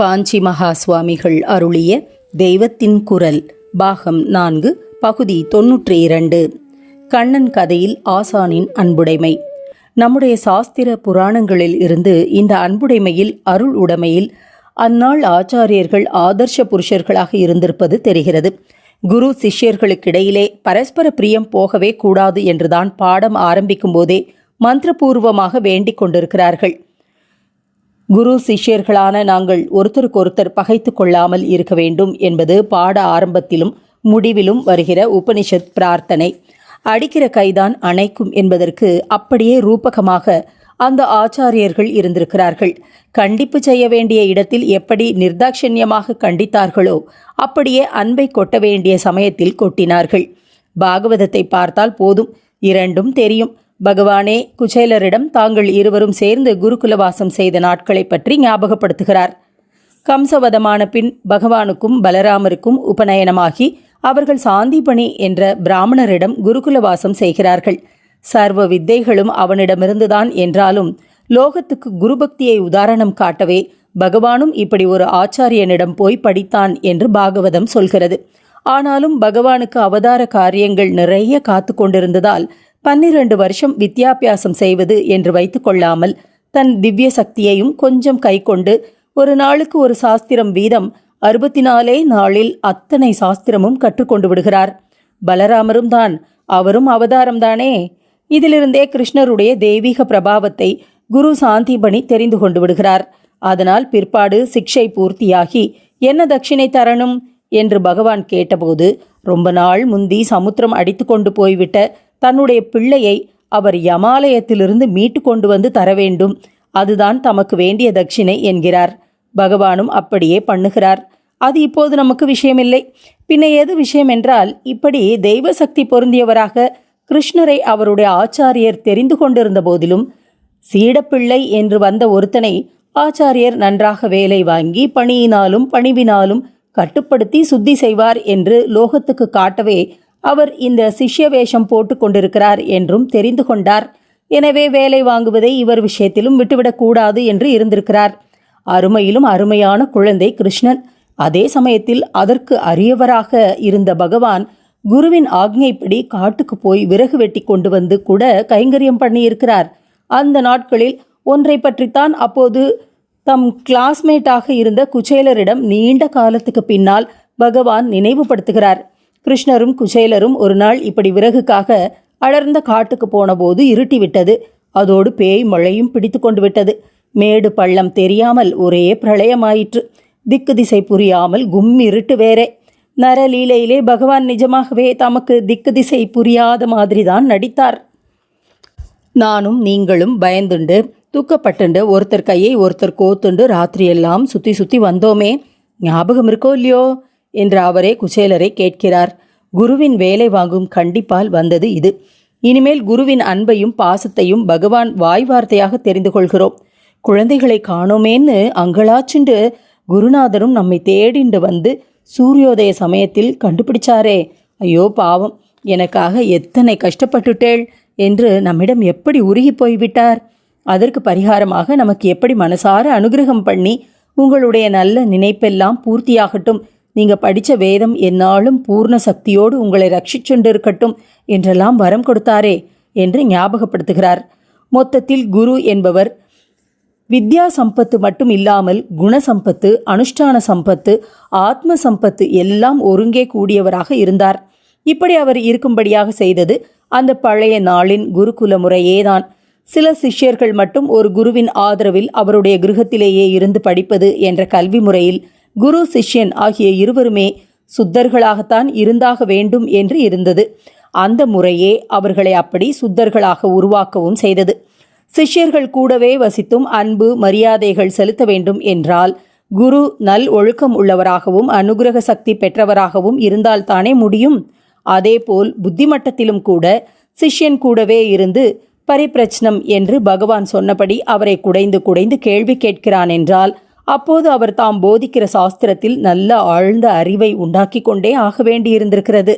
காஞ்சி மகா சுவாமிகள் அருளிய தெய்வத்தின் குரல் பாகம் நான்கு பகுதி தொன்னூற்றி இரண்டு. கண்ணன் கதையில் ஆசானின் அன்புடைமை. நம்முடைய சாஸ்திர புராணங்களில் இருந்து இந்த அன்புடைமையில் அருள் உடைமையில் அந்நாள் ஆச்சாரியர்கள் ஆதர்ஷ புருஷர்களாக இருந்திருப்பது தெரிகிறது. குரு சிஷ்யர்களுக்கிடையிலே பரஸ்பர பிரியம் போகவே கூடாது என்றுதான் பாடம் ஆரம்பிக்கும் போதே மந்திரபூர்வமாக வேண்டிக் கொண்டிருக்கிறார்கள். குரு சிஷ்யர்களான நாங்கள் ஒருத்தருக்கொருத்தர் பகைத்து கொள்ளாமல் இருக்க வேண்டும் என்பது பாட ஆரம்பத்திலும் முடிவிலும் வருகிற உபனிஷத் பிரார்த்தனை. அடிக்கிற கைதான் அணைக்கும் என்பதற்கு அப்படியே ரூபகமாக அந்த ஆச்சாரியர்கள் இருந்திருக்கிறார்கள். கண்டிப்பு செய்ய வேண்டிய இடத்தில் எப்படி நிர்தாட்சண்யமாக கண்டித்தார்களோ அப்படியே அன்பை கொட்ட வேண்டிய சமயத்தில் கொட்டினார்கள். பாகவதத்தை பார்த்தால் போதும் இரண்டும் தெரியும். பகவானே குச்சேலரிடம் தாங்கள் இருவரும் சேர்ந்து குருகுலவாசம் செய்த நாட்களை பற்றி ஞாபகப்படுத்துகிறார். கம்சவதமான பின் பகவானுக்கும் பலராமருக்கும் உபநயனமாகி அவர்கள் சாந்திபணி என்ற பிராமணரிடம் குருகுலவாசம் செய்கிறார்கள். சர்வ வித்தைகளும் அவனிடமிருந்துதான் என்றாலும் லோகத்துக்கு குருபக்தியை உதாரணம் காட்டவே பகவானும் இப்படி ஒரு ஆச்சாரியனிடம் போய் படித்தான் என்று பாகவதம் சொல்கிறது. ஆனாலும் பகவானுக்கு அவதார காரியங்கள் நிறைய காத்து கொண்டிருந்ததால் பன்னிரண்டு வருஷம் வித்யாபியாசம் செய்வது என்று வைத்துக்கொள்ளாமல் தன் திவ்ய சக்தியையும் கொஞ்சம் கைக்கொண்டு ஒரு நாளுக்கு ஒரு சாஸ்திரம் வீதம் அறுபத்தி நாலே நாளில் அத்தனை சாஸ்திரமும் கற்றுக்கொண்டு விடுகிறார். பலராமரும் தான் அவரும் அவதாரம்தானே இதிலிருந்தே கிருஷ்ணருடைய தெய்வீக பிரபாவத்தை குரு சாந்திபணி தெரிந்து கொண்டு விடுகிறார். அதனால் பிற்பாடு சிக்ஷை பூர்த்தியாகி என்ன தட்சிணை தரணும்? என்று பகவான் கேட்டபோது ரொம்ப நாள் முந்தி சமுத்திரம் அடித்து கொண்டு போய்விட்ட தன்னுடைய பிள்ளையை அவர் யமாலயத்திலிருந்து மீட்டு கொண்டு வந்து தர வேண்டும் அதுதான் தமக்கு வேண்டிய தட்சிணை என்கிறார். பகவானும் அப்படியே பண்ணுகிறார். அது இப்போது நமக்கு விஷயமில்லை. பின்ன எது விஷயம் என்றால் இப்படி தெய்வ சக்தி பொருந்தியவராக கிருஷ்ணரை அவருடைய ஆச்சாரியர் தெரிந்து கொண்டிருந்த போதிலும் சீடப்பிள்ளை என்று வந்த ஒருத்தனை ஆச்சாரியர் நன்றாக வேலை வாங்கி பணியினாலும் பணிவினாலும் கட்டுப்படுத்தி சுத்தி செய்வார் என்று லோகத்துக்கு காட்டவே அவர் இந்த சிஷ்ய வேஷம் போட்டு கொண்டிருக்கிறார் என்றும் தெரிந்து கொண்டார். எனவே வேலை வாங்குவதை இவர் விஷயத்திலும் விட்டுவிடக்கூடாது என்று இருந்திருக்கிறார். அருமையிலும் அருமையான குழந்தை கிருஷ்ணன். அதே சமயத்தில் அதற்கு அரியவராக இருந்த பகவான் குருவின் ஆக்ஞைப்படி காட்டுக்கு போய் விறகு வெட்டி கொண்டு வந்து கூட கைங்கரியம் பண்ணியிருக்கிறார். அந்த நாட்களில் ஒன்றை பற்றித்தான் அப்போது தம் கிளாஸ்மேட்டாக இருந்த குச்சேலரிடம் நீண்ட காலத்துக்கு பின்னால் பகவான் நினைவுபடுத்துகிறார். கிருஷ்ணரும் குசேலரும் ஒரு நாள் இப்படி விறகுக்காக அடர்ந்த காட்டுக்கு போனபோது இருட்டிவிட்டது. அதோடு பேய் மழையும் பிடித்து கொண்டு விட்டது. மேடு பள்ளம் தெரியாமல் ஒரே பிரளயமாயிற்று. திக்கு திசை புரியாமல் கும்மிருட்டு வேறே. நரலீலையிலே பகவான் நிஜமாகவே தமக்கு திக்கு திசை புரியாத மாதிரிதான் நடித்தார். நானும் நீங்களும் பயந்துண்டு தூக்கப்பட்டுண்டு ஒருத்தர் கையை ஒருத்தர் கோத்துண்டு ராத்திரியெல்லாம் சுற்றி சுற்றி வந்தோமே. ஞாபகம் இருக்கோ இல்லையோ? என்று அவரே குசேலரை கேட்கிறார். குருவின் வேலை வாங்கும் கண்டிப்பால் வந்தது இது. இனிமேல் குருவின் அன்பையும் பாசத்தையும் பகவான் வாய் வார்த்தையாக தெரிந்து கொள்கிறோம். குழந்தைகளை காணோமேன்னு அங்கலாச்சுண்டு குருநாதரும் நம்மை தேடிண்டு வந்து சூரியோதய சமயத்தில் கண்டுபிடிச்சாரே. ஐயோ பாவம் எனக்காக எத்தனை கஷ்டப்பட்டுட்டேள் என்று நம்மிடம் எப்படி உருகி போய்விட்டார்? அதற்கு பரிகாரமாக நமக்கு எப்படி மனசார அனுகிரகம் பண்ணி உங்களுடைய நல்ல நினைப்பெல்லாம் பூர்த்தியாகட்டும் நீங்கள் படித்த வேதம் என்னாலும் பூர்ண சக்தியோடு உங்களை ரட்சிச்சுண்டு இருக்கட்டும் என்றெல்லாம் வரம் கொடுத்தாரே என்று ஞாபகப்படுத்துகிறார். மொத்தத்தில் குரு என்பவர் வித்யா சம்பத்து மட்டும் இல்லாமல் குணசம்பத்து அனுஷ்டான சம்பத்து ஆத்ம சம்பத்து எல்லாம் ஒருங்கே கூடியவராக இருந்தார். இப்படி அவர் இருக்கும்படியாக செய்தது அந்த பழைய நாளின் குருகுல முறையேதான். சில சிஷ்யர்கள் மட்டும் ஒரு குருவின் ஆதரவில் அவருடைய கிரகத்திலேயே இருந்து படிப்பது என்ற கல்வி முறையில் குரு சிஷ்யன் ஆகிய இருவருமே சுத்தர்களாகத்தான் இருந்தாக வேண்டும் என்று இருந்தது. அந்த முறையே அவர்களை அப்படி சுத்தர்களாக உருவாக்கவும் செய்தது. சிஷ்யர்கள் கூடவே வசித்தும் அன்பு மரியாதைகள் செலுத்த வேண்டும் என்றால் குரு நல் ஒழுக்கம் உள்ளவராகவும் அனுகிரக சக்தி பெற்றவராகவும் இருந்தால்தானே முடியும். அதேபோல் புத்திமட்டத்திலும் கூட சிஷ்யன் கூடவே இருந்து பரிப்பிரச்சனம் என்று பகவான் சொன்னபடி அவரை குடைந்து குடைந்து கேள்வி கேட்கிறான் என்றால் அப்போது அவர் தாம் போதிக்கிற சாஸ்திரத்தில் நல்ல ஆழ்ந்த அறிவை உண்டாக்கி கொண்டே ஆக வேண்டியிருந்திருக்கிறது.